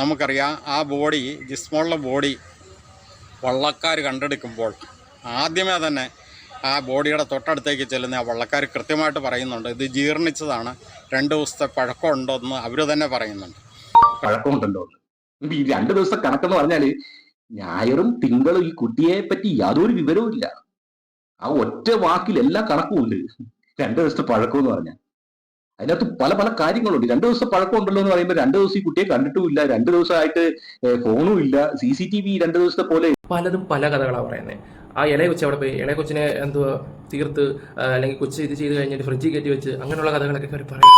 നമുക്കറിയാം ആ body ജിസ്മോളിലെ body വള്ളക്കാർ കണ്ടെടുക്കുമ്പോൾ ആദ്യമേ തന്നെ ആ ബോഡിയുടെ തൊട്ടടുത്തേക്ക് ചെല്ലുന്ന ആ വള്ളക്കാർ കൃത്യമായിട്ട് പറയുന്നുണ്ട്. ഇത് ജീർണിച്ചതാണ്. രണ്ട് ദിവസത്തെ പഴക്കമുണ്ടെന്ന് അവർ തന്നെ പറയുന്നുണ്ട്. പഴക്കമുണ്ടല്ലോ. ഈ രണ്ട് ദിവസത്തെ കണക്കെന്ന് പറഞ്ഞാൽ ഞായറും തിങ്കളും ഈ കുട്ടിയെ പറ്റി യാതൊരു വിവരവും ഇല്ല ആ ഒറ്റ വാക്കിൽ എല്ലാ കണക്കും ഉണ്ട് രണ്ട് ദിവസത്തെ പഴക്കം എന്ന് പറഞ്ഞാൽ അതിനകത്ത് പല പല കാര്യങ്ങളുണ്ട്. രണ്ട് ദിവസം പഴക്കം ഉണ്ടല്ലോ എന്ന് പറയുമ്പോൾ രണ്ട് ദിവസം ഈ കുട്ടിയെ കണ്ടിട്ടുമില്ല. രണ്ട് ദിവസമായിട്ട് ഫോണും ഇല്ല. സി സി ടി വി രണ്ട് ദിവസത്തെ പോലെ. പലതും പല കഥകളാണ് പറയുന്നത് ആ ഇളയ കൊച്ചു അവിടെ പോയി? ഇളയ കൊച്ചിനെ എന്തുവാ? തീർത്ത് അല്ലെങ്കിൽ കൊച്ചു ഇത് ചെയ്ത് കഴിഞ്ഞിട്ട് ഫ്രിഡ്ജിൽ കയറ്റി വെച്ച് അങ്ങനെയുള്ള കഥകളൊക്കെ അവർ പറയും.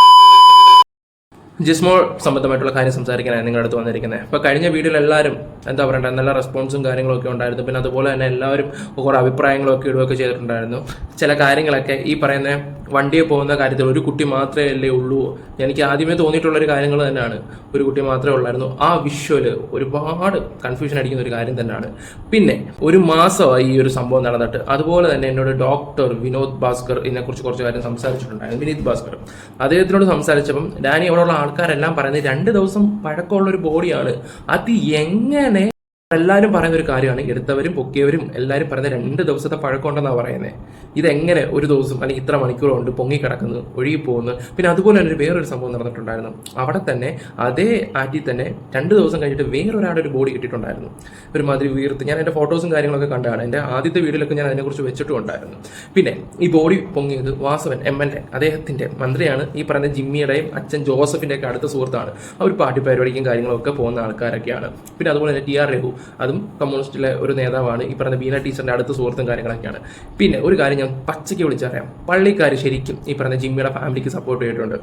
ജിസ്മോൾ സംബന്ധമായിട്ടുള്ള കാര്യം സംസാരിക്കാനാണ് നിങ്ങളുടെ അടുത്ത് വന്നിരിക്കുന്നത്. അപ്പോൾ കഴിഞ്ഞ വീഡിയോയിൽ എല്ലാവരും എന്താ പറയണ്ടേ നല്ല റെസ്പോൺസും കാര്യങ്ങളൊക്കെ ഉണ്ടായിരുന്നു. പിന്നെ അതുപോലെ തന്നെ എല്ലാവരും കുറേ അഭിപ്രായങ്ങളൊക്കെ ഇടുകയൊക്കെ ചെയ്തിട്ടുണ്ടായിരുന്നു. ചില കാര്യങ്ങളൊക്കെ ഈ പറയുന്ന വണ്ടിയിൽ പോകുന്ന കാര്യത്തിൽ ഒരു കുട്ടി മാത്രമേ അല്ലേ ഉള്ളൂ. എനിക്ക് ആദ്യമേ തോന്നിയിട്ടുള്ളൊരു കാര്യങ്ങൾ തന്നെയാണ്. ഒരു കുട്ടി മാത്രമേ ഉള്ളായിരുന്നു. ആ വിഷ്വൽ ഒരുപാട് കൺഫ്യൂഷൻ അടിക്കുന്ന ഒരു കാര്യം തന്നെയാണ്. പിന്നെ ഒരു മാസമായി ഈ ഒരു സംഭവം നടന്നിട്ട്. അതുപോലെ തന്നെ എന്നോട് ഡോക്ടർ വിനോദ് ഭാസ്കർ ഇതിനെക്കുറിച്ച് കുറച്ച് കാര്യം സംസാരിച്ചിട്ടുണ്ടായിരുന്നു. വിനീത് ഭാസ്കർ. അദ്ദേഹത്തിനോട് സംസാരിച്ചപ്പം ഡാനി അവിടെയുള്ള ആൾക്കാരെല്ലാം പറയുന്നത് രണ്ട് ദിവസം പഴക്കമുള്ള ഒരു ബോഡിയാണ്. അത് എങ്ങനെ എല്ലാവരും പറയുന്ന ഒരു കാര്യമാണ് എടുത്തവരും പൊക്കിയവരും എല്ലാവരും പറയുന്ന രണ്ട് ദിവസത്തെ പഴക്കമുണ്ടെന്നാണ് പറയുന്നത് ഇതെങ്ങനെ ഒരു ദിവസം അല്ലെങ്കിൽ ഇത്ര മണിക്കൂർ കൊണ്ട് പൊങ്ങി കിടക്കുന്നു ഒഴുകി പോകുന്നു? പിന്നെ അതുപോലെ തന്നെ ഒരു വേറൊരു സംഭവം നടന്നിട്ടുണ്ടായിരുന്നു. അവിടെ തന്നെ അതേ ആറ്റിൽ തന്നെ രണ്ട് ദിവസം കഴിഞ്ഞിട്ട് വേറൊരാളുടെ ഒരു ബോഡി കിട്ടിയിട്ടുണ്ടായിരുന്നു. ഒരുമാതിരി വീർത്ത്. ഞാൻ എന്റെ ഫോട്ടോസും കാര്യങ്ങളൊക്കെ കണ്ടാണ്. എന്റെ ആദ്യത്തെ വീഡിയോയിലൊക്കെ ഞാൻ അതിനെക്കുറിച്ച് വെച്ചിട്ടും ഉണ്ടായിരുന്നു. പിന്നെ ഈ ബോഡി പൊങ്ങിയത് വാസവൻ എം എൽ എ അദ്ദേഹത്തിന്റെ മന്ത്രിയാണ്. ഈ പറയുന്ന ജിമ്മിയുടെയും അച്ഛൻ ജോസഫിന്റെയൊക്കെ അടുത്ത സുഹൃത്താണ്. അവർ പാർട്ടി പരിപാടിക്കും കാര്യങ്ങളൊക്കെ പോകുന്ന ആൾക്കാരൊക്കെയാണ്. പിന്നെ അതുപോലെ തന്നെ ടി ആർ രഘു. അതും കമ്മ്യൂണിസ്റ്റിലെ ഒരു നേതാവാണ് ഈ പറഞ്ഞ ബീന ടീച്ചറിന്റെ അടുത്ത സുഹൃത്തും കാര്യങ്ങളൊക്കെയാണ്. പിന്നെ ഒരു കാര്യം ഞാൻ പച്ചയ്ക്ക് വിളിച്ചറിയാം. പള്ളിക്കാർ ശരിക്കും ഈ പറഞ്ഞ ജിമ്മിയുടെ ഫാമിലിക്ക് സപ്പോർട്ട് ചെയ്തിട്ടുണ്ട്.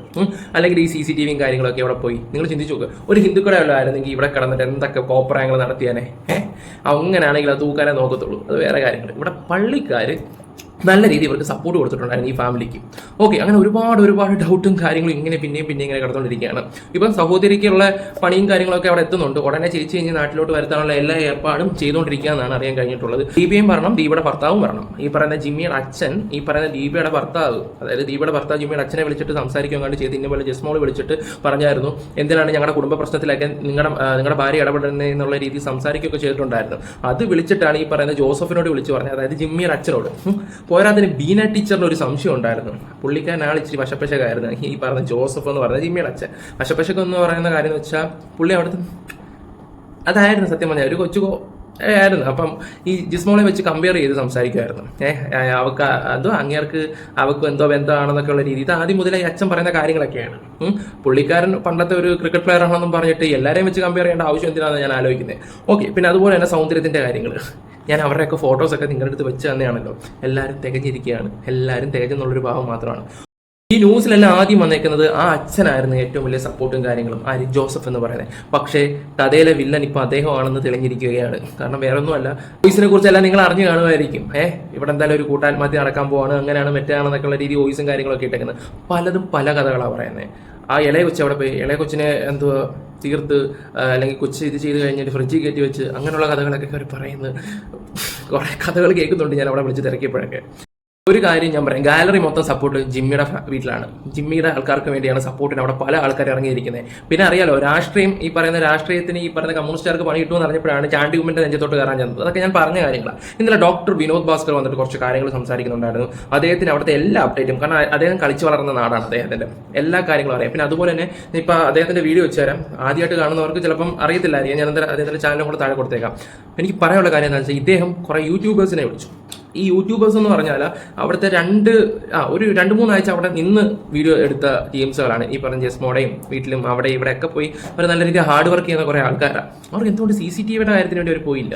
അല്ലെങ്കിൽ ഈ സി സി ടി വിയും കാര്യങ്ങളൊക്കെ അവിടെ പോയി? നിങ്ങൾ ചിന്തിച്ചു നോക്ക്. ഒരു ഹിന്ദുക്കളെ ഉള്ളതായിരുന്നെങ്കിൽ ഇവിടെ കിടന്നിട്ട് എന്തൊക്കെ കോപ്രായങ്ങൾ നടത്തിയാനേ? അങ്ങനെയാണെങ്കിൽ അത് തൂക്കാനേ നോക്കത്തുള്ളൂ. അത് വേറെ കാര്യങ്ങൾ ഇവിടെ പള്ളിക്കാർ നല്ല രീതിയിൽ ഇവർക്ക് സപ്പോർട്ട് കൊടുത്തിട്ടുണ്ടായിരുന്നു ഈ ഫാമിലിക്ക് ഓക്കെ അങ്ങനെ ഒരുപാട് ഒരുപാട് ഡൗട്ടും കാര്യങ്ങളും ഇങ്ങനെ പിന്നെയും പിന്നെ ഇങ്ങനെ കിടന്നുകൊണ്ടിരിക്കുകയാണ്. ഇപ്പം സഹോദരിക്കുള്ള പണിയും കാര്യങ്ങളൊക്കെ അവിടെ എത്തുന്നുണ്ട്. ഉടനെ ചേച്ചി കഴിഞ്ഞ് നാട്ടിലോട്ട് വരുത്താനുള്ള എല്ലാ ഏർപ്പാടും ചെയ്തുകൊണ്ടിരിക്കുക എന്നാണ് അറിയാൻ കഴിഞ്ഞിട്ടുള്ളത്. ദീപയും പറഞ്ഞു ദീപയുടെ ഭർത്താവും വരണം ഈ പറയുന്ന ജിമ്മിയുടെ അച്ഛൻ ഈ പറയുന്ന ദീപയുടെ ഭർത്താവ് അതായത് ദീപയുടെ ഭർത്താവ് ജിമ്മിയുടെ അച്ഛനെ വിളിച്ചിട്ട് സംസാരിക്കാൻ കണ്ട് ചെയ്ത് ഇന്നപോലെ ജസ്മോൾ വിളിച്ചിട്ട് പറഞ്ഞായിരുന്നു എന്തിനാണ് ഞങ്ങളുടെ കുടുംബ പ്രശ്നത്തിലൊക്കെ നിങ്ങളുടെ നിങ്ങളുടെ ഭാര്യ ഇടപെടുന്നത് എന്നുള്ള രീതിയിൽ സംസാരിക്കുകയൊക്കെ ചെയ്തിട്ടുണ്ടായിരുന്നു. അത് വിളിച്ചിട്ടാണ് ഈ പറയുന്ന ജോസഫിനോട് വിളിച്ച് പറഞ്ഞത്. അതായത് ജിമ്മിയുടെ അച്ഛനോട്. പോരാതിന് ബീന ടീച്ചറിന് ഒരു സംശയം ഉണ്ടായിരുന്നു. പുള്ളിക്കാരൻ ആൾ ഇച്ചിരി വശപ്പശകായിരുന്നു. ഈ പറഞ്ഞ ജോസഫ് എന്ന് പറഞ്ഞ ജിമ്മിയുടെ അച്ഛൻ വശപ്പശകം എന്ന് പറയുന്ന കാര്യം എന്ന് വെച്ചാൽ പുള്ളി അവിടുത്തെ അതായിരുന്നു സത്യം പറഞ്ഞാൽ ഒരു കൊച്ചു ആയിരുന്നു. അപ്പം ഈ ജിസ്മോളെ വെച്ച് കമ്പയർ ചെയ്ത് സംസാരിക്കുമായിരുന്നു ഏഹ് അവക്ക് അതോ അങ്ങേർക്ക് അവക്ക് എന്തോ ബന്ധമാണെന്നൊക്കെ ഉള്ള രീതി. ഇത് ആദ്യം മുതലേ അച്ഛൻ പറയുന്ന കാര്യങ്ങളൊക്കെയാണ്. പുള്ളിക്കാരൻ പണ്ടത്തെ ഒരു ക്രിക്കറ്റ് പ്ലെയർ ആണെന്നും പറഞ്ഞിട്ട് എല്ലാവരെയും വെച്ച് കമ്പയർ ചെയ്യേണ്ട ആവശ്യം എന്തിനാണെന്ന് ഞാൻ ആലോചിക്കുന്നത് ഓക്കെ പിന്നെ അതുപോലെ തന്നെ സൗന്ദര്യത്തിന്റെ കാര്യങ്ങൾ ഞാൻ അവരുടെയൊക്കെ ഫോട്ടോസൊക്കെ നിങ്ങളുടെ അടുത്ത് വെച്ച് തന്നെയാണല്ലോ. എല്ലാവരും തികഞ്ഞിരിക്കുകയാണ്. എല്ലാവരും തികഞ്ഞെന്നുള്ളൊരു ഭാവം മാത്രമാണ്. ഈ ന്യൂസിലെല്ലാം ആദ്യം വന്നേക്കുന്നത് ആ അച്ഛനായിരുന്നു ഏറ്റവും വലിയ സപ്പോർട്ടും കാര്യങ്ങളും. ആര്? ജോസഫ് എന്ന് പറയുന്നത്. പക്ഷേ കഥയിലെ വില്ലൻ ഇപ്പോൾ അദ്ദേഹമാണെന്ന് തെളിഞ്ഞിരിക്കുകയാണ്. കാരണം വേറെ ഒന്നുമല്ല വോയിസിനെ കുറിച്ചെല്ലാം നിങ്ങൾ അറിഞ്ഞു കാണുമായിരിക്കും. ഏ? ഇവിടെ എന്തായാലും ഒരു കൂട്ടാത്മഹത്യ നടക്കാൻ പോവാണ്. അങ്ങനെയാണ് മറ്റാണെന്നൊക്കെ ഉള്ള രീതി വോയിസും കാര്യങ്ങളൊക്കെ ഇട്ടേക്കുന്നത്. പലതും പല കഥകളാണ് പറയുന്നത് ആ ഇളയ കൊച്ചു അവിടെ പോയി. ഇളയ കൊച്ചിനെ എന്തുവാ തീർത്ത് അല്ലെങ്കിൽ കൊച്ച് ഇത് ചെയ്ത് കഴിഞ്ഞിട്ട് ഫ്രിഡ്ജിൽ കയറ്റി വെച്ച് അങ്ങനെയുള്ള കഥകളൊക്കെ അവർ പറയുന്നത് കുറേ കഥകൾ കേൾക്കുന്നുണ്ട് ഞാൻ അവിടെ വിളിച്ച് തിരക്കിയപ്പോഴൊക്കെ. ഒരു കാര്യം ഞാൻ പറയാം. ഗാലറി മൊത്തം സപ്പോർട്ട് ജിമ്മിയുടെ വീട്ടിലാണ്. ജിമ്മിയുടെ ആൾക്കാർക്ക് വേണ്ടിയാണ് സപ്പോർട്ടിന് അവിടെ പല ആൾക്കാർ ഇറങ്ങിയിരിക്കുന്നത്. പിന്നെ അറിയാലോ രാഷ്ട്രീയം ഈ പറയുന്ന രാഷ്ട്രീയത്തിന് ഈ പറയുന്ന കമ്മ്യൂണിസ്റ്റുകാർക്ക് പണി കിട്ടുമെന്ന് അറിഞ്ഞപ്പോഴാണ് ചാണ്ടി ഉമ്മന്റെ നെഞ്ചത്തോട്ട് കയറാൻ ചെന്നത്. അതൊക്കെ ഞാൻ പറഞ്ഞ കാര്യങ്ങളാണ് ഇന്നലെ ഡോക്ടർ വിനോദ് ഭാസ്കർ വന്നിട്ട് കുറച്ച് കാര്യങ്ങൾ സംസാരിക്കുന്നുണ്ടായിരുന്നു. അദ്ദേഹത്തിന് അവിടുത്തെ എല്ലാ അപ്ഡേറ്റും കാരണം അദ്ദേഹം കളിച്ചു വളർന്ന നാടാണ് അദ്ദേഹത്തിന്റെ. എല്ലാ കാര്യങ്ങളും അറിയാം. പിന്നെ അതുപോലെ തന്നെ ഇപ്പൊ അദ്ദേഹത്തിന്റെ വീഡിയോ വെച്ചുതരാം ആദ്യമായിട്ട് കാണുന്നവർക്ക് ചിലപ്പം അറിയത്തില്ലായിരിക്കും. ഞാൻ അദ്ദേഹത്തിന്റെ ചാനലും കൂടെ താഴെ കൊടുത്തേക്കാം. എനിക്ക് പറയാനുള്ള കാര്യം എന്താണെന്ന് വെച്ചാൽ ഇദ്ദേഹം കുറെ യൂട്യൂബേഴ്സിനെ വിളിച്ചു. ഈ യൂട്യൂബേഴ്സ് എന്ന് പറഞ്ഞാൽ അവിടുത്തെ രണ്ട് ആ ഒരു രണ്ട് മൂന്നാഴ്ച അവിടെ നിന്ന് വീഡിയോ എടുത്ത ടീംസുകളാണ്. ഈ പറഞ്ഞ ജസ്മോടെയും വീട്ടിലും അവിടെ ഇവിടെ ഒക്കെ പോയി അവർ നല്ല രീതിയിൽ ഹാർഡ് വർക്ക് ചെയ്യുന്ന കുറേ ആൾക്കാരാണ് അവർക്ക് എന്തുകൊണ്ട് സി സി ടി വിയുടെ കാര്യത്തിന് വേണ്ടി അവർ പോയില്ല?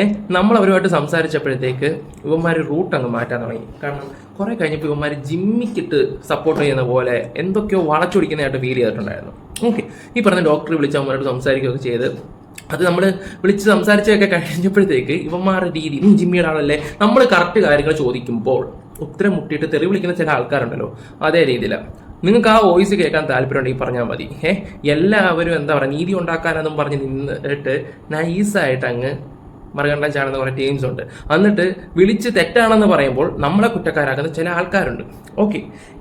ഏഹ് നമ്മൾ അവരുമായിട്ട് സംസാരിച്ചപ്പോഴത്തേക്ക് ഇവന്മാർ റൂട്ട് അങ്ങ് മാറ്റാൻ തുടങ്ങി. കാരണം കുറെ കഴിഞ്ഞപ്പോൾ ഇവന്മാർ ജിമ്മിക്കിട്ട് സപ്പോർട്ട് ചെയ്യുന്ന പോലെ എന്തൊക്കെയോ വളച്ചൊടിക്കുന്നതായിട്ട് ഫീൽ ചെയ്തിട്ടുണ്ടായിരുന്നു. ഓക്കെ ഈ പറഞ്ഞ ഡോക്ടറെ വിളിച്ച് അവന്മാരോട് സംസാരിക്കുകയൊക്കെ ചെയ്ത് അത് നമ്മൾ വിളിച്ച് സംസാരിച്ചൊക്കെ കഴിഞ്ഞപ്പോഴത്തേക്ക് ഇവന്മാരുടെ രീതി "നീ ജിമ്മിയുടെ ആളല്ലേ? നമ്മൾ കറക്റ്റ് കാര്യങ്ങൾ ചോദിക്കുമ്പോൾ ഉത്തരം മുട്ടിയിട്ട് തെറി വിളിക്കുന്ന ചില ആൾക്കാരുണ്ടല്ലോ. അതേ രീതിയിലാണ് നിങ്ങൾക്ക് ആ വോയിസ് കേൾക്കാൻ താല്പര്യമുണ്ടെങ്കിൽ പറഞ്ഞാൽ മതി. ഏ എല്ലാവരും എന്താ പറയുക നീതി ഉണ്ടാക്കാനെന്നും പറഞ്ഞ് നിന്നിട്ട് നൈസായിട്ട് അങ്ങ് മറുകണ്ഠം ചാടുന്ന കുറേ ടീംസ് ഉണ്ട്. എന്നിട്ട് വിളിച്ച് തെറ്റാണെന്ന് പറയുമ്പോൾ നമ്മളെ കുറ്റക്കാരാക്കുന്ന ചില ആൾക്കാരുണ്ട്. ഓക്കെ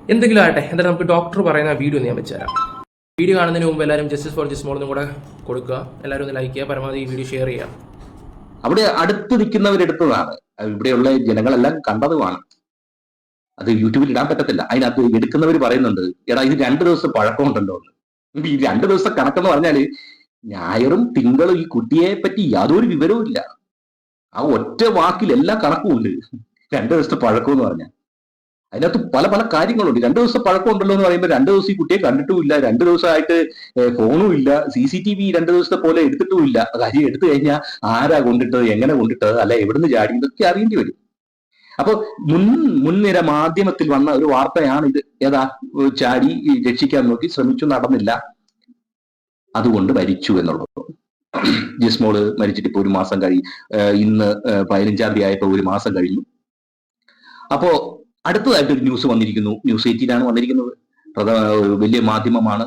എന്തെങ്കിലും ആകട്ടെ. എന്തായാലും നമുക്ക് ഡോക്ടർ പറയുന്ന വീഡിയോ ഞാൻ വെച്ചുതരാം. വീഡിയോ കാണുന്നതിന് മുമ്പ് എല്ലാവരും ജസ്റ്റിസ് ഫോർ ജസ്റ്റ് എന്നും കൂടെ കൊടുക്കുക. എല്ലാവരും ഒന്ന് ലൈക്ക് ചെയ്യുക പരമാവധി വീഡിയോ ഷെയർ ചെയ്യുക. അവിടെ അടുത്ത് നിൽക്കുന്നവരെടുത്തതാണ് ഇവിടെയുള്ള ജനങ്ങളെല്ലാം കണ്ടതുമാണ് അത് യൂട്യൂബിൽ ഇടാൻ പറ്റത്തില്ല. അതിനകത്ത് എടുക്കുന്നവർ പറയുന്നുണ്ട് എടാ ഇത് രണ്ട് ദിവസം പഴക്കമുണ്ടല്ലോ ഈ രണ്ട് ദിവസം കണക്കെന്ന് പറഞ്ഞാൽ ഞായറും തിങ്കളും ഈ കുട്ടിയെ പറ്റി യാതൊരു വിവരവും ഇല്ല. ആ ഒറ്റ വാക്കിൽ എല്ലാ കണക്കും ഉണ്ട്. രണ്ട് ദിവസത്തെ പഴക്കം എന്ന് പറഞ്ഞാൽ. അതിനകത്ത് പല പല കാര്യങ്ങളുണ്ട്. രണ്ട് ദിവസം പഴക്കം ഉണ്ടല്ലോ എന്ന് പറയുമ്പോൾ രണ്ട് ദിവസം ഈ കുട്ടിയെ കണ്ടിട്ടുമില്ല. രണ്ട് ദിവസമായിട്ട് ഫോണും ഇല്ല. സി സി ടി വി രണ്ട് ദിവസത്തെ പോലെ എടുത്തിട്ടുമില്ല. കാര്യം എടുത്തു കഴിഞ്ഞാൽ ആരാ കൊണ്ടിട്ടത് എങ്ങനെ കൊണ്ടിട്ടത് അല്ല എവിടുന്ന് ചാടി ഇതൊക്കെ അറിയേണ്ടി വരും. അപ്പൊ മുൻ മുൻനിര മാധ്യമത്തിൽ വന്ന ഒരു വാർത്തയാണ് ഇത് ഏതാ ചാടി രക്ഷിക്കാൻ നോക്കി ശ്രമിച്ചു നടന്നില്ല. അതുകൊണ്ട് മരിച്ചു എന്നുള്ളത്. ജിസ്മോൾ മരിച്ചിട്ട് ഇപ്പൊ ഒരു മാസം കഴി ഇന്ന് പതിനഞ്ചാം തീയതി ആയപ്പോ ഒരു മാസം കഴിഞ്ഞു. അപ്പോ അടുത്തതായിട്ട് ഒരു ന്യൂസ് വന്നിരിക്കുന്നു. ന്യൂസ് എയ്റ്റീനാണ് വന്നിരിക്കുന്നത്. വലിയ മാധ്യമമാണ്.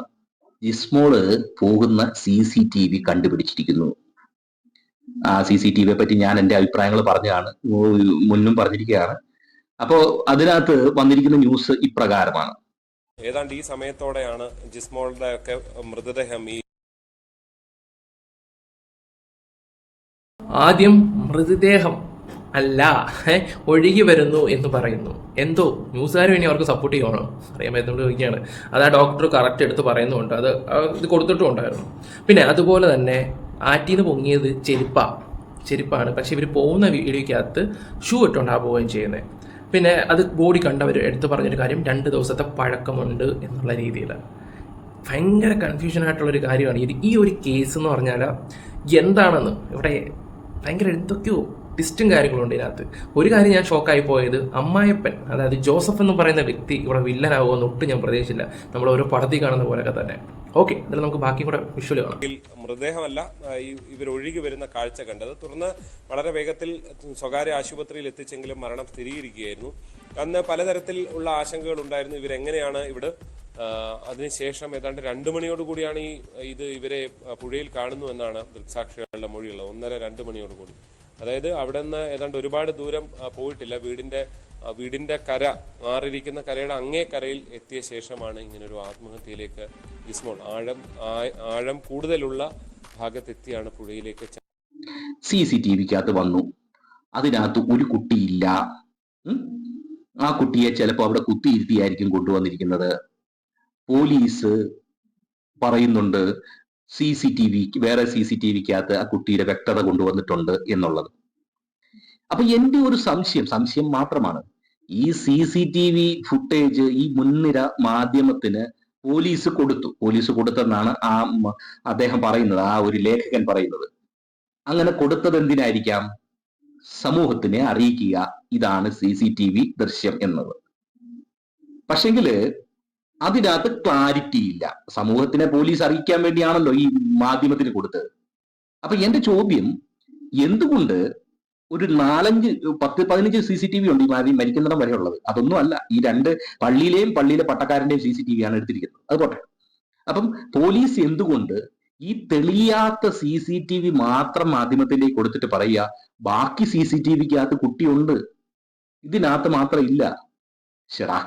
ജിസ്മോൾ പോകുന്ന സി സി ടി വി കണ്ടുപിടിച്ചിരിക്കുന്നു. ആ സി സി ടി വിയെ പറ്റി ഞാൻ എന്റെ അഭിപ്രായങ്ങൾ പറഞ്ഞതാണ്. മുന്നും പറഞ്ഞിരിക്കുകയാണ്. അപ്പോ അതിനകത്ത് വന്നിരിക്കുന്ന ന്യൂസ് ഇപ്രകാരമാണ്. ഏതാണ്ട് ഈ സമയത്തോടെയാണ് ജിസ്മോളുടെ ഒക്കെ മൃതദേഹം ഈ ആദ്യം മൃതദേഹം അല്ല ഒഴുകി വരുന്നു എന്ന് പറയുന്നു. എന്തോ? ന്യൂസുകാർ ഇനി അവർക്ക് സപ്പോർട്ട് ചെയ്യണം അറിയാൻ പറ്റുന്നത് ചോദിക്കുകയാണ് അത് ആ ഡോക്ടർ കറക്റ്റ് എടുത്ത് പറയുന്നുണ്ട് അത് ഇത് കൊടുത്തിട്ടും ഉണ്ടായിരുന്നു പിന്നെ അതുപോലെ തന്നെ ആറ്റീന്ന് പൊങ്ങിയത് ചെരുപ്പ. ചെരുപ്പാണ്. പക്ഷെ ഇവർ പോകുന്ന വീഡിയോയ്ക്കകത്ത് ഷൂ ആ പോവുകയും ചെയ്യുന്നത് പിന്നെ അത് ബോഡി കണ്ടവർ എടുത്തു പറഞ്ഞൊരു കാര്യം രണ്ട് ദിവസത്തെ പഴക്കമുണ്ട് എന്നുള്ള രീതിയിൽ ഭയങ്കര കൺഫ്യൂഷൻ ആയിട്ടുള്ള ഒരു കാര്യമാണ്. ഇത് ഈ ഒരു കേസ് എന്ന് പറഞ്ഞാൽ എന്താണെന്ന്? ഇവിടെ ഭയങ്കര എന്തൊക്കെയോ ടിസ്റ്റും കാര്യങ്ങളുണ്ട് ഇതിനകത്ത്. ഒരു കാര്യം ഞാൻ ഷോക്കായി പോയത് അമ്മായപ്പൻ അതായത് ജോസഫ് എന്ന് പറയുന്ന വ്യക്തി ഇവിടെ വില്ലനാകുമെന്ന് ഒട്ടും ഞാൻ പ്രതീക്ഷിച്ചില്ല. നമ്മൾ ഓരോ പടത്തിൽ കാണുന്ന പോലെയൊക്കെ തന്നെ. ഓക്കെ എന്നാലും നമുക്ക് ബാക്കി കൂടെ വിഷ്വൽ കാണാം. മൃതദേഹമല്ല ഇവരൊഴുകി വരുന്ന കാഴ്ച കണ്ടത്. തുടർന്ന് വളരെ വേഗത്തിൽ സ്വകാര്യ ആശുപത്രിയിൽ എത്തിച്ചെങ്കിലും മരണം സ്ഥിരീകരിക്കുകയായിരുന്നു. അന്ന് പലതരത്തിൽ ഉള്ള ആശങ്കകൾ ഉണ്ടായിരുന്നു. ഇവരെങ്ങനെയാണ് ഇവിടെ അതിനുശേഷം ഏതാണ്ട് രണ്ടു മണിയോട് കൂടിയാണ് ഈ ഇത് ഇവരെ പുഴയിൽ കാണുന്നു എന്നാണ് ദൃക്സാക്ഷികളുടെ മൊഴിയുള്ളത്. ഒന്നര രണ്ട് മണിയോട് കൂടി. അതായത് അവിടെ നിന്ന് ഏതാണ്ട് ഒരുപാട് ദൂരം പോയിട്ടില്ല. വീടിന്റെ വീടിന്റെ കര മാറിയിരിക്കുന്ന കരയുടെ അങ്ങേ കരയിൽ എത്തിയ ശേഷമാണ് ഇങ്ങനെ ഒരു ആത്മഹത്യയിലേക്ക് ജിസ്മോൾ ആഴം ആഴം കൂടുതലുള്ള ഭാഗത്തെത്തിയാണ് പുഴയിലേക്ക് സി സി ടി വിക്കകത്ത് വന്നു. അതിനകത്ത് ഒരു കുട്ടിയില്ല. ആ കുട്ടിയെ ചിലപ്പോൾ അവിടെ കുത്തിയിരുത്തിയായിരിക്കും കൊണ്ടുവന്നിരിക്കുന്നത്. പോലീസ് പറയുന്നുണ്ട് സി സി ടി വി വേറെ സി സി ടി വിക്കകത്ത് ആ കുട്ടിയുടെ വ്യക്തത കൊണ്ടുവന്നിട്ടുണ്ട് എന്നുള്ളത്. അപ്പൊ എന്റെ ഒരു സംശയം സംശയം മാത്രമാണ്. ഈ C C T V footage ഈ മുൻനിര മാധ്യമത്തിന് പോലീസ് കൊടുത്തു. പോലീസ് കൊടുത്തെന്നാണ് ആ അദ്ദേഹം പറയുന്നത് ആ ഒരു ലേഖകൻ പറയുന്നത്. അങ്ങനെ കൊടുത്തത് എന്തിനായിരിക്കാം സമൂഹത്തിനെ അറിയിക്കുക. ഇതാണ് സി സി ടി വി ദൃശ്യം എന്നത്. പക്ഷെങ്കിൽ അതിനകത്ത് ക്ലാരിറ്റി ഇല്ല. സമൂഹത്തിനെ പോലീസ് അറിയിക്കാൻ വേണ്ടിയാണല്ലോ ഈ മാധ്യമത്തിന് കൊടുത്തത്. അപ്പൊ എന്റെ ചോദ്യം എന്തുകൊണ്ട് ഒരു നാലഞ്ച് പത്ത് പതിനഞ്ച് സി സി ടി വി ഉണ്ട് ഈ മരിക്കുന്നിടം വരെ ഉള്ളത് അതൊന്നും അല്ല. ഈ രണ്ട് പള്ളിയിലെയും പള്ളിയിലെ പട്ടക്കാരന്റെയും സി സി ടി വി ആണ് എടുത്തിരിക്കുന്നത്. അത് പോട്ടെ. അപ്പം പോലീസ് എന്തുകൊണ്ട് ഈ തെളിയാത്ത സി സി ടി വി മാത്രം മാധ്യമത്തിലേക്ക് കൊടുത്തിട്ട് പറയുക ബാക്കി സി സി ടി വിക്കകത്ത് കുട്ടിയുണ്ട്? ഇതിനകത്ത് മാത്രം ഇല്ല. ശരാ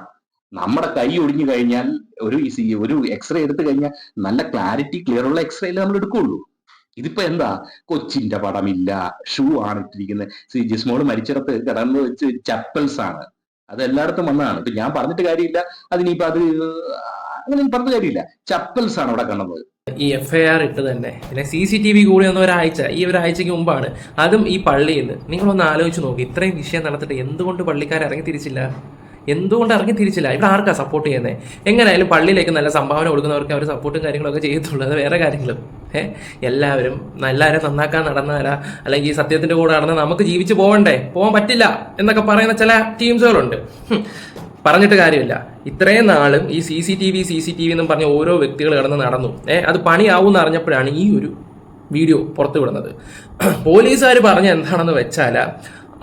നമ്മുടെ കൈ ഒടിഞ്ഞു കഴിഞ്ഞാൽ ഒരു ഒരു എക്സ്റേ എടുത്തു കഴിഞ്ഞാൽ നല്ല ക്ലാരിറ്റി ക്ലിയർ ഉള്ള എക്സ്റേ നമ്മൾ എടുക്കുള്ളൂ. ഇതിപ്പോ എന്താ? കൊച്ചിന്റെ പടമില്ല ഷൂ ആണ് ഇട്ടിരിക്കുന്നത്. സി ജിസ്മോൾ മരിച്ചിടത്ത് കിടന്ന് വെച്ച് ചപ്പൽസ് ആണ്. അത് എല്ലായിടത്തും വന്നതാണ്. ഇപ്പൊ ഞാൻ പറഞ്ഞിട്ട് കാര്യമില്ല. അതിനിപ്പോ അത് അങ്ങനെ പറഞ്ഞ കാര്യമില്ല. ചപ്പൽസ് ആണ് അവിടെ കണ്ടത് ഈ എഫ് ഐ ആർ ഇട്ട് തന്നെ. പിന്നെ സി സി ടി വി കൂടി ഒന്ന് ഒരാഴ്ച ഈ ഒരാഴ്ചയ്ക്ക് മുമ്പാണ്. അതും ഈ പള്ളിയിൽ. നിന്ന് നിങ്ങളൊന്ന് ആലോചിച്ച് നോക്കി. ഇത്രയും വിഷയം നടത്തിട്ട് എന്തുകൊണ്ട് പള്ളിക്കാർ ഇറങ്ങി തിരിച്ചില്ല എന്തുകൊണ്ട് ഇറങ്ങി തിരിച്ചില്ല? ഇവിടെ ആർക്കാണ് സപ്പോർട്ട് ചെയ്യുന്നത് എങ്ങനെയായാലും പള്ളിയിലേക്ക് നല്ല സംഭാവന കൊടുക്കുന്നവർക്ക് അവർ സപ്പോർട്ടും കാര്യങ്ങളൊക്കെ ചെയ്തിട്ടുള്ളത് വേറെ കാര്യങ്ങളും. ഏഹ് എല്ലാവരും എല്ലാവരും നന്നാക്കാൻ നടന്നാരാ അല്ലെങ്കിൽ ഈ സത്യത്തിന്റെ കൂടെ നടന്ന നമുക്ക് ജീവിച്ച് പോകണ്ടേ പോകാൻ പറ്റില്ല എന്നൊക്കെ പറയുന്ന ചില ടീംസുകളുണ്ട്. പറഞ്ഞിട്ട് കാര്യമില്ല. ഇത്രയും നാളും ഈ C C T V C C T V എന്നും പറഞ്ഞ ഓരോ വ്യക്തികൾ കിടന്ന് നടന്നു. ഏഹ് അത് പണിയാവും എന്ന് അറിഞ്ഞപ്പോഴാണ് ഈ ഒരു വീഡിയോ പുറത്തു വിടുന്നത് പോലീസുകാർ പറഞ്ഞ എന്താണെന്ന് വെച്ചാൽ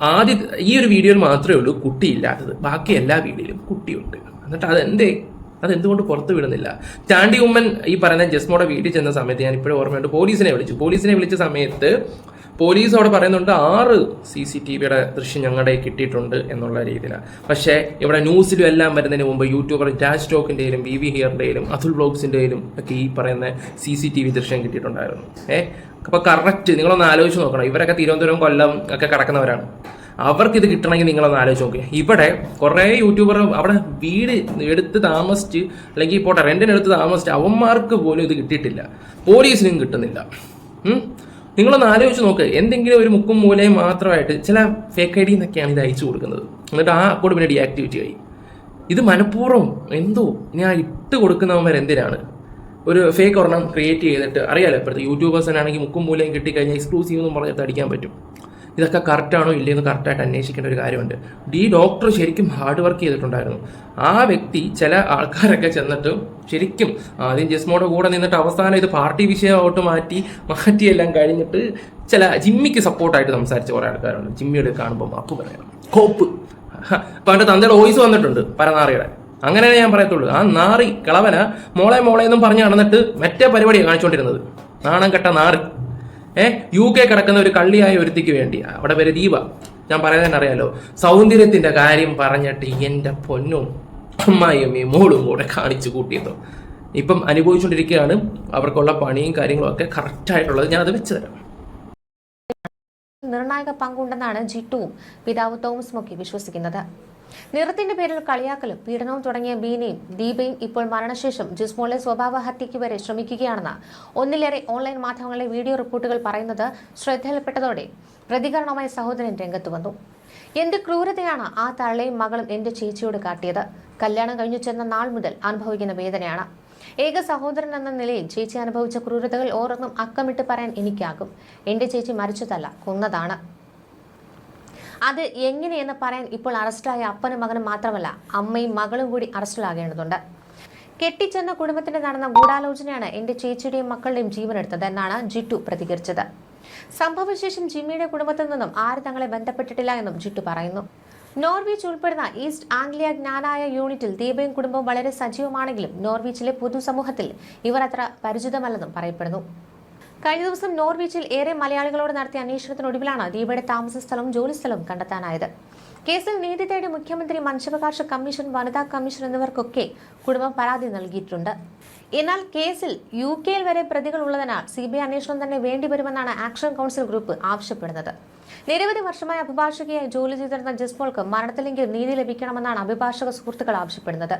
ആദ്യ ഈ ഒരു വീഡിയോയിൽ മാത്രമേ ഉള്ളൂ കുട്ടിയില്ലാത്തത്. ബാക്കി എല്ലാ വീഡിയോയിലും കുട്ടിയുണ്ട്. എന്നിട്ട് അതെന്തേ അതെന്തുകൊണ്ട് പുറത്ത് വിടുന്നില്ല? ചാണ്ടി ഉമ്മൻ ഈ പറയുന്ന ജസ്മോടെ വീട്ടിൽ ചെന്ന സമയത്ത് ഞാൻ ഇപ്പോഴും ഓർമ്മയുണ്ട്. പോലീസിനെ വിളിച്ചു. പോലീസിനെ വിളിച്ച സമയത്ത് പോലീസ് അവിടെ പറയുന്നുണ്ട് ആറ് സി സി ടി വിയുടെ ദൃശ്യം ഞങ്ങളുടെ കിട്ടിയിട്ടുണ്ട് എന്നുള്ള രീതിയിലാണ്. പക്ഷേ ഇവിടെ ന്യൂസിലും എല്ലാം വരുന്നതിന് മുമ്പ് യൂട്യൂബർ ജാസ് ടോക്കിന്റെയിലും വി വി ഹിയറിന്റെയിലും അതുൽ ബ്ലോഗ്സിന്റെയിലും ഒക്കെ ഈ പറയുന്ന സി സി ടി വി ദൃശ്യം കിട്ടിയിട്ടുണ്ടായിരുന്നു. ഏഹ് അപ്പോൾ കറക്റ്റ് നിങ്ങളൊന്ന് ആലോചിച്ച് നോക്കണം. ഇവരൊക്കെ തിരുവനന്തപുരം കൊല്ലം ഒക്കെ കിടക്കുന്നവരാണ്. അവർക്ക് ഇത് കിട്ടണമെങ്കിൽ നിങ്ങളൊന്ന് ആലോചിച്ച് നോക്കുക ഇവിടെ കുറേ യൂട്യൂബർ അവിടെ വീട് എടുത്ത് താമസിച്ച് അല്ലെങ്കിൽ പോട്ടെ റെന്റിന് എടുത്ത് താമസിച്ച് അവന്മാർക്ക് പോലും ഇത് കിട്ടിയിട്ടില്ല. പോലീസിനും കിട്ടുന്നില്ല? നിങ്ങളൊന്ന് ആലോചിച്ച് നോക്ക്. എന്തെങ്കിലും ഒരു മുക്കും മൂലയും മാത്രമായിട്ട് ചില ഫേക്ക് ഐ ഡി എന്നൊക്കെയാണ് ഇത് അയച്ചു കൊടുക്കുന്നത്. എന്നിട്ട് ആ അക്കൗണ്ട് പിന്നെ ഡീആക്ടിവിറ്റി ആയി. ഇത് മനഃപൂർവം എന്തോ ഞാൻ ഇട്ട് കൊടുക്കുന്നവന്മാർ എന്തിനാണ്? ഒരു ഫേക്ക് ഒരെണ്ണം ക്രിയേറ്റ് ചെയ്തിട്ട് അറിയാലോ ഇപ്പോഴത്തെ യൂട്യൂബേഴ്സിനാണെങ്കിൽ മുക്കും മൂലയും കിട്ടിക്കഴിഞ്ഞാൽ എക്സ്ക്ലൂസീവ് എന്നും പറഞ്ഞിട്ട് അടിക്കാൻ പറ്റും. ഇതൊക്കെ കറക്റ്റാണോ ഇല്ലയെന്ന് കറക്റ്റായിട്ട് അന്വേഷിക്കേണ്ട ഒരു കാര്യമുണ്ട്. ഈ ഡോക്ടർ ശരിക്കും ഹാർഡ് വർക്ക് ചെയ്തിട്ടുണ്ടായിരുന്നു. ആ വ്യക്തി ചില ആൾക്കാരൊക്കെ ചെന്നിട്ട് ശരിക്കും ആദ്യം ജസ്മോടെ കൂടെ നിന്നിട്ട് അവസാനം ഇത് പാർട്ടി വിഷയമായിട്ട് മാറ്റി മാറ്റിയെല്ലാം കഴിഞ്ഞിട്ട് ചില ജിമ്മിക്ക് സപ്പോർട്ടായിട്ട് സംസാരിച്ച കുറേ ആൾക്കാരുണ്ട്. ജിമ്മിയുടെ കാണുമ്പോൾ അപ്പ് പറയണം കോപ്പ്. അതിന്റെ തന്തയുടെ വോയിസ് വന്നിട്ടുണ്ട് പരനാറിയുടെ. അങ്ങനെ ഞാൻ പറയത്തുള്ളൂ. ആ നാറി കിളവന മോളെ മോളെ എന്നും പറഞ്ഞ് നടന്നിട്ട് മറ്റേ പരിപാടിയാണ് കാണിച്ചുകൊണ്ടിരുന്നത് നാണം കെട്ട നാറി. ഏ? യു കെ കിടക്കുന്ന ഒരു കള്ളിയായ ഒരുത്തിക്ക് വേണ്ടി. അവിടെ പേര് ദീപ. ഞാൻ പറയാൻ അറിയാലോ? സൗന്ദര്യത്തിന്റെ കാര്യം പറഞ്ഞിട്ട് എന്റെ പൊന്നും അമ്മായിയമ്മയും മോളും കൂടെ കാണിച്ചു കൂട്ടിയതോ. ഇപ്പം അനുഭവിച്ചുകൊണ്ടിരിക്കുകയാണ്. അവർക്കുള്ള പണിയും കാര്യങ്ങളും ഒക്കെ കറക്റ്റായിട്ടുള്ളത് ഞാൻ അത് വെച്ച് തരാം. നിർണായക പങ്കുണ്ടെന്നാണ് ജിട്ടുവും പിതാവ് തോമസ് മൊക്കി വിശ്വസിക്കുന്നത്. നിറത്തിന്റെ പേരിൽ കളിയാക്കലും പീഡനവും തുടങ്ങിയ ബീനയും ദീപയും ഇപ്പോൾ മരണശേഷം ജിസ്മോളെ സ്വഭാവ ഹത്യയ്ക്ക് വരെ ശ്രമിക്കുകയാണെന്ന് ഒന്നിലേറെ ഓൺലൈൻ മാധ്യമങ്ങളിലെ വീഡിയോ റിപ്പോർട്ടുകൾ പറയുന്നത് ശ്രദ്ധയിൽപ്പെട്ടതോടെ പ്രതികരണവുമായി സഹോദരൻ രംഗത്ത് വന്നു. എന്ത് ക്രൂരതയാണ് ആ തള്ളയും മകളും എന്റെ ചേച്ചിയോട് കാട്ടിയത്? കല്യാണം കഴിഞ്ഞു ചെന്ന നാൾ മുതൽ അനുഭവിക്കുന്ന വേദനയാണ്. ഏക സഹോദരൻ എന്ന നിലയിൽ ചേച്ചി അനുഭവിച്ച ക്രൂരതകൾ ഓരോന്നും അക്കമിട്ട് പറയാൻ എനിക്കാകും. എന്റെ ചേച്ചി മരിച്ചതല്ല കൊന്നതാണ്. അത് എങ്ങനെയെന്ന് പറയാൻ ഇപ്പോൾ അറസ്റ്റിലായ അപ്പനും മകനും മാത്രമല്ല അമ്മയും മകളും കൂടി അറസ്റ്റിലാകേണ്ടതുണ്ട്. കെട്ടിച്ചെന്ന കുടുംബത്തിന് നടന്ന ഗൂഢാലോചനയാണ് എന്റെ ചേച്ചിയുടെയും മക്കളുടെയും ജീവനെടുത്തത് എന്നാണ് ജിട്ടു പ്രതികരിച്ചത്. സംഭവശേഷം ജിമ്മിയുടെ കുടുംബത്തിൽ നിന്നും ആരും തങ്ങളെ ബന്ധപ്പെട്ടിട്ടില്ല എന്നും ജിട്ടു പറയുന്നു. നോർവീച്ച് ഉൾപ്പെടുന്ന ഈസ്റ്റ് ആംഗ്ലിയ ജ്ഞാനായ യൂണിറ്റിൽ ദീപയും കുടുംബവും വളരെ സജീവമാണെങ്കിലും നോർവീച്ചിലെ പൊതുസമൂഹത്തിൽ ഇവർ അത്ര പരിചിതമല്ലെന്നും പറയപ്പെടുന്നു. കഴിഞ്ഞ ദിവസം നോർവീച്ചിൽ ഏറെ മലയാളികളോട് നടത്തിയ അന്വേഷണത്തിനൊടുവിലാണ് ദീപയുടെ താമസ സ്ഥലവും ജോലിസ്ഥലവും കണ്ടെത്താനായത്. കേസിൽ നീതി തേടി മുഖ്യമന്ത്രി മനുഷ്യാവകാശ കമ്മീഷൻ വനിതാ കമ്മീഷൻ എന്നിവർക്കൊക്കെ കുടുംബം പരാതി നൽകിയിട്ടുണ്ട്. എന്നാൽ കേസിൽ യു കെയിൽ വരെ പ്രതികൾ ഉള്ളതിനാൽ സി ബി ഐ അന്വേഷണം തന്നെ വേണ്ടിവരുമെന്നാണ് ആക്ഷൻ കൗൺസിൽ ഗ്രൂപ്പ് ആവശ്യപ്പെടുന്നത്. നിരവധി വർഷമായി അഭിഭാഷകയായി ജോലി ചെയ്തിരുന്ന ജസ്മോൾക്ക് മരണത്തിലെങ്കിലും നീതി ലഭിക്കണമെന്നാണ് അഭിഭാഷക സുഹൃത്തുക്കൾ ആവശ്യപ്പെടുന്നത്.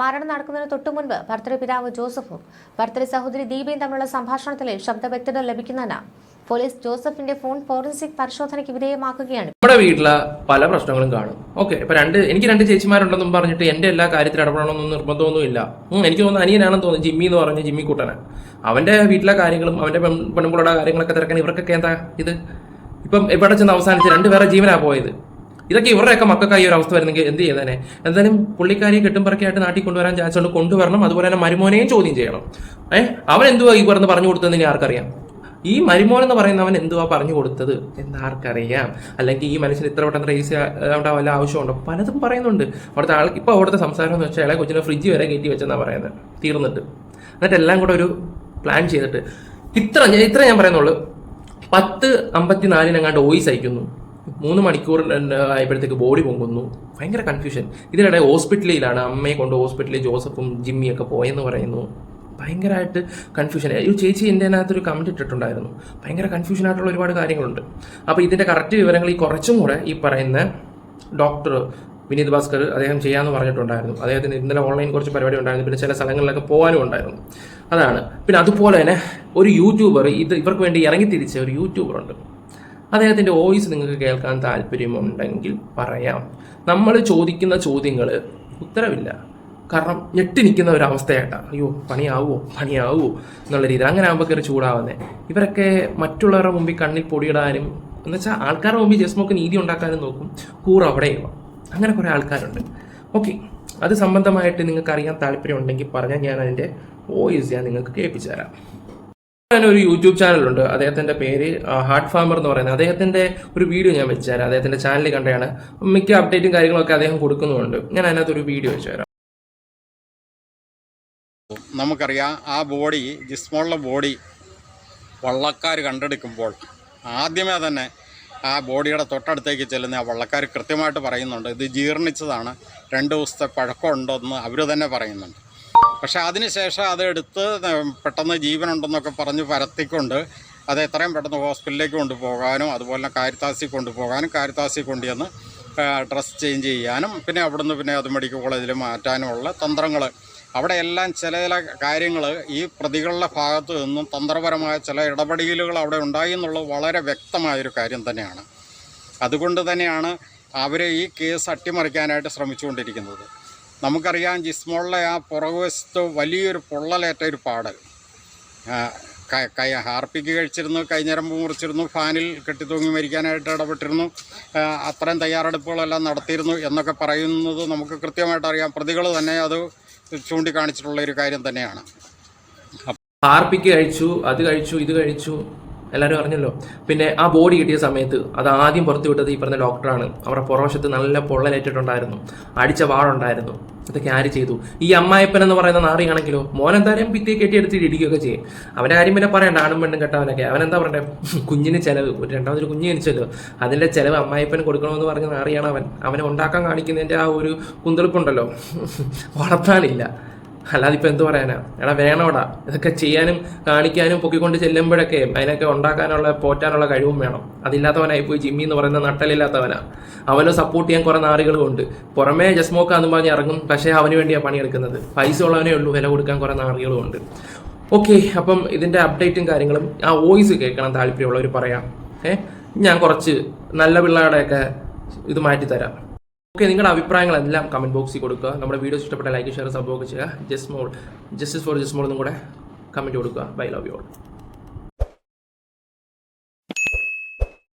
മരണം നടക്കുന്നതിന് തൊട്ടു മുൻപ് ഭർത്തൃ പിതാവ് ജോസഫും ഭർത്തൃ സഹോദരി ദീപയും തമ്മിലുള്ള സംഭാഷണത്തിലെ ശബ്ദവ്യക്തത ലഭിക്കുന്നതിനാണ് ലഭിക്കുന്നതിന് പോലീസ് ജോസഫിന്റെ ഫോൺ ഫോറൻസിക് പരിശോധനയ്ക്ക് വിധേയമാക്കുകയാണ്. നമ്മുടെ വീട്ടിലെ പല പ്രശ്നങ്ങളും കാണും. ഓക്കെ ഇപ്പൊ രണ്ട് എനിക്ക് രണ്ട് ചേച്ചിമാരുണ്ടെന്നും പറഞ്ഞിട്ട് എന്റെ എല്ലാ കാര്യത്തിൽ ഇടപെടണമെന്നും നിർബന്ധമൊന്നും ഇല്ല എനിക്ക് തോന്നുന്നു അനിയനാണെന്ന് തോന്നുന്നു ജിമ്മി എന്ന് പറഞ്ഞ ജിമ്മി കൂട്ടനെ. അവന്റെ വീട്ടിലെ കാര്യങ്ങളും അവന്റെ പെൺ കാര്യങ്ങളൊക്കെ തിരക്കാൻ ഇവർക്കൊക്കെ എന്താ ഇത്? ഇപ്പം ഇവിടെ ചെന്ന് അവസാനിച്ച് രണ്ടുപേരെ ജീവനാ പോയത്? ഇതൊക്കെ ഇവരുടെയൊക്കെ മക്കൾക്കായി ഒരു അവസ്ഥ വരുന്നെങ്കിൽ എന്ത് ചെയ്തേനെ? എന്തായാലും പുള്ളിക്കാരി കെട്ടുംപറക്കായിട്ട് നാട്ടിൽ കൊണ്ടുവരാൻ ചാൻസ് ഉണ്ട് കൊണ്ടുവരണം. അതുപോലെ തന്നെ മരുമോനെയും ചോദ്യം ചെയ്യണം. ഏഹ് അവൻ എന്തുവാ ഈ പറഞ്ഞ് പറഞ്ഞു കൊടുത്തതെന്ന് ഇനി ആർക്കറിയാം? ഈ മരുമോൻ എന്ന് പറയുന്നവൻ എന്തുവാ പറഞ്ഞു കൊടുത്തത്? എന്താർക്കറിയാം അല്ലെങ്കിൽ ഈ മനുഷ്യന് ഇത്ര പെട്ടെന്ന് റേസ് ആവേണ്ട വല്ല ആവശ്യമുണ്ടോ? പലതും പറയുന്നുണ്ട്. അവിടുത്തെ ആൾ ഇപ്പോൾ അവിടുത്തെ സംസാരം എന്ന് വെച്ചാൽ ഇളയ കൊച്ചിനെ ഫ്രിഡ്ജ് വരെ കയറ്റി വെച്ചെന്നാണ് പറയുന്നത്. തീർന്നിട്ട്. എന്നിട്ട് എല്ലാം കൂടെ ഒരു പ്ലാൻ ചെയ്തിട്ട് ഇത്ര ഞാൻ- ഇത്ര ഞാൻ പറയുന്നുള്ളൂ. പത്ത് അമ്പത്തിനാലിനെങ്ങാണ്ട് ഓയിസ് അയക്കുന്നു. മൂന്ന് മണിക്കൂർ ആയപ്പോഴത്തേക്ക് ബോഡി പൊങ്ങുന്നു. ഭയങ്കര കൺഫ്യൂഷൻ ഇതിനിടെ ഹോസ്പിറ്റലിലാണ് അമ്മയെ കൊണ്ട് ഹോസ്പിറ്റലിൽ ജോസഫും ജിമ്മിയൊക്കെ പോയെന്ന് പറയുന്നു. ഭയങ്കരമായിട്ട് കൺഫ്യൂഷൻ ഈ ചേച്ചി എന്റെ അതിനകത്തൊരു കമന്റ് ഇട്ടിട്ടുണ്ടായിരുന്നു. ഭയങ്കര കൺഫ്യൂഷൻ ആയിട്ടുള്ള ഒരുപാട് കാര്യങ്ങളുണ്ട്. അപ്പോൾ ഇതിന്റെ കറക്റ്റ് വിവരങ്ങൾ ഈ കുറച്ചും കൂടെ ഈ പറയുന്ന ഡോക്ടർ വിനീത് ഭാസ്കർ അദ്ദേഹം ചെയ്യാമെന്ന് പറഞ്ഞിട്ടുണ്ടായിരുന്നു. അദ്ദേഹത്തിന് ഇന്നലെ ഓൺലൈൻ കുറച്ച് പരിപാടി ഉണ്ടായിരുന്നു. പിന്നെ ചില സ്ഥലങ്ങളിലൊക്കെ പോകാനും ഉണ്ടായിരുന്നു. അതാണ്. പിന്നെ അതുപോലെ തന്നെ ഒരു യൂട്യൂബർ ഇത് ഇവർക്ക് വേണ്ടി ഇറങ്ങി തിരിച്ച ഒരു യൂട്യൂബർ ഉണ്ട്. അദ്ദേഹത്തിന്റെ വോയിസ് നിങ്ങൾക്ക് കേൾക്കാൻ താല്പര്യമുണ്ടെങ്കിൽ പറയാം. നമ്മൾ ചോദിക്കുന്ന ചോദ്യങ്ങൾ ഉത്തരവില്ല. കാരണം ഞെട്ടി നിൽക്കുന്ന ഒരു അവസ്ഥയായിട്ടാണ് അയ്യോ പണിയാവോ പണിയാവോ എന്നുള്ള രീതി അങ്ങനെ ആകുമ്പോൾ കയറി ചൂടാവുന്നത് ഇവരൊക്കെ മറ്റുള്ളവരുടെ മുമ്പിൽ കണ്ണിൽ പൊടിയിടാനും എന്ന് വെച്ചാൽ ആൾക്കാരുടെ മുമ്പിൽ ജസ്മോക്ക് നീതി ഉണ്ടാക്കാനും നോക്കും. കൂറ് അവിടെയുമോ അങ്ങനെ കുറേ ആൾക്കാരുണ്ട്. ഓക്കെ. അത് സംബന്ധമായിട്ട് നിങ്ങൾക്ക് അറിയാൻ താല്പര്യം ഉണ്ടെങ്കിൽ പറഞ്ഞാൽ ഞാൻ അതിന്റെ വോയിസ് ഞാൻ നിങ്ങൾക്ക് കേൾപ്പിച്ചു തരാം. ഞാൻ ഒരു യൂട്യൂബ് ചാനലുണ്ട്. അദ്ദേഹത്തിന്റെ പേര് ഹാർട്ട് ഫാമർ എന്ന് പറയുന്നത്. അദ്ദേഹത്തിന്റെ ഒരു വീഡിയോ ഞാൻ വെച്ചു തരാം. അദ്ദേഹത്തിന്റെ ചാനലിൽ കണ്ടാണ് മിക്ക അപ്ഡേറ്റും കാര്യങ്ങളൊക്കെ അദ്ദേഹം കൊടുക്കുന്നുണ്ട് ഞാൻ അതിനകത്ത് ഒരു വീഡിയോ വെച്ചു തരാം. നമുക്കറിയാം ആ ബോഡി ജിസ്മോളിലെ ബോഡി വള്ളക്കാർ കണ്ടെടുക്കുമ്പോൾ ആദ്യമേ തന്നെ ആ ബോഡിയുടെ തൊട്ടടുത്തേക്ക് ചെല്ലുന്ന ആ വള്ളക്കാർ കൃത്യമായിട്ട് പറയുന്നുണ്ട് ഇത് ജീർണിച്ചതാണ് രണ്ട് ദിവസത്തെ പഴക്കമുണ്ടെന്ന് അവർ തന്നെ പറയുന്നുണ്ട്. പക്ഷേ അതിനുശേഷം അത് എടുത്ത് പെട്ടെന്ന് ജീവനുണ്ടെന്നൊക്കെ പറഞ്ഞ് പരത്തിക്കൊണ്ട് അത് എത്രയും പെട്ടെന്ന് ഹോസ്പിറ്റലിലേക്ക് കൊണ്ടുപോകാനും അതുപോലെ കാരിത്താസി കൊണ്ടുപോകാനും കാരിത്താസി കൊണ്ടുവന്ന് ഡ്രസ്സ് ചേഞ്ച് ചെയ്യാനും പിന്നെ അവിടുന്ന് പിന്നെ അത് മെഡിക്കൽ കോളേജിൽ മാറ്റാനുമുള്ള തന്ത്രങ്ങൾ അവിടെയെല്ലാം ചില ചില കാര്യങ്ങൾ ഈ പ്രതികളുടെ ഭാഗത്തു നിന്നും തന്ത്രപരമായ ചില ഇടപെടലുകൾ അവിടെ ഉണ്ടായി എന്നുള്ളത് വളരെ വ്യക്തമായൊരു കാര്യം തന്നെയാണ്. അതുകൊണ്ട് തന്നെയാണ് അവർ ഈ കേസ് അട്ടിമറിക്കാനായിട്ട് ശ്രമിച്ചുകൊണ്ടിരിക്കുന്നത്. നമുക്കറിയാം ജിസ്മോളിലെ ആ പുറകുവശത്ത് വലിയൊരു പൊള്ളലേറ്റ ഒരു പാട് ആ, ക- ഹാർപ്പിക്ക് കഴിച്ചിരുന്നു കൈഞ്ഞരമ്പ് മുറിച്ചിരുന്നു ഫാനിൽ കെട്ടിത്തൂങ്ങി മരിക്കാനായിട്ട് ഇടപെട്ടിരുന്നു അത്രയും തയ്യാറെടുപ്പുകളെല്ലാം നടത്തിയിരുന്നു എന്നൊക്കെ പറയുന്നത് നമുക്ക് കൃത്യമായിട്ട് അറിയാം. പ്രതികൾ തന്നെ അത് ചൂണ്ടിക്കാണിച്ചിട്ടുള്ള ഒരു കാര്യം തന്നെയാണ്. ഹാർപ്പിക്ക് കഴിച്ചു അത് കഴിച്ചു ഇത് കഴിച്ചു. എല്ലാവരും അറിഞ്ഞല്ലോ. പിന്നെ ആ ബോഡി കിട്ടിയ സമയത്ത് അത് ആദ്യം പുറത്തു വിട്ടത് ഈ പറഞ്ഞ ഡോക്ടറാണ് അവരുടെ പുറവശത്ത് നല്ല പൊള്ളലേറ്റിട്ടുണ്ടായിരുന്നു അടിച്ച വാടുണ്ടായിരുന്നു അത് ക്യാരി ചെയ്തു. ഈ അമ്മായപ്പൻ എന്ന് പറയുന്ന നാറിയാണെങ്കിലോ മോൻ എന്തായാലും ഭിത്തിയെ കെട്ടിയെടുത്തിട്ട് ഇടിക്കുകയൊക്കെ ചെയ്യും. അവനെ ആരും പിന്നെ പറയണ്ട ആണും പെണ്ണും കെട്ടവനൊക്കെ. അവൻ എന്താ പറയണ്ടേ? കുഞ്ഞിന് ചിലവ്. ഒരു രണ്ടാമതൊരു കുഞ്ഞ് ജനിച്ചല്ലോ അതിന്റെ ചിലവ് അമ്മായിപ്പന് കൊടുക്കണമെന്ന് പറഞ്ഞ നാറിയാണ് അവൻ. അവനെ ഉണ്ടാക്കാൻ കാണിക്കുന്നതിന്റെ ആ ഒരു കുന്തളിപ്പുണ്ടല്ലോ. വളർത്താനില്ല. അല്ലാതെ ഇപ്പം എന്ത് പറയാനാ? എടാ വേണോടാ ഇതൊക്കെ ചെയ്യാനും കാണിക്കാനും പൊക്കിക്കൊണ്ട് ചെല്ലുമ്പോഴൊക്കെ അതിനൊക്കെ ഉണ്ടാക്കാനുള്ള പോറ്റാനുള്ള കഴിവും വേണം. അതില്ലാത്തവനായി പോയി ജിമ്മി എന്ന് പറയുന്ന നട്ടലില്ലാത്തവനാ. അവനെ സപ്പോർട്ട് ചെയ്യാൻ കുറേ നാറുകളും ഉണ്ട്. പുറമേ ജസ്മോക്കാന്ന് പറഞ്ഞ് ഇറങ്ങും. പക്ഷേ അവന് വേണ്ടിയാണ് പണിയെടുക്കുന്നത്. പൈസ ഉള്ളവനേ ഉള്ളൂ. വില കൊടുക്കാൻ കുറേ നാറികളും ഉണ്ട്. ഓക്കെ അപ്പം ഇതിന്റെ അപ്ഡേറ്റും കാര്യങ്ങളും ആ വോയിസ് കേൾക്കണം താല്പര്യമുള്ളവർ പറയാം. ഏഹ് ഞാൻ കുറച്ച് നല്ല പിള്ളേരുടെയൊക്കെ ഇത് മാറ്റിത്തരാം. ഓക്കെ നിങ്ങളുടെ അഭിപ്രായങ്ങളെല്ലാം കമന്റ് ബോക്സിൽ കൊടുക്കുക. നമ്മുടെ വീഡിയോസ് ഇഷ്ടപ്പെട്ട ലൈക്ക് ഷെയർ സബ്ബോക്ക് ചെയ്യുക. ജസ്റ്റ് മോൾ ജസ്റ്റിസ് ഫോർ ജസ്റ്റ് മോൾ എന്നും കൂടെ കമന്റ് കൊടുക്കുക. Bye love you all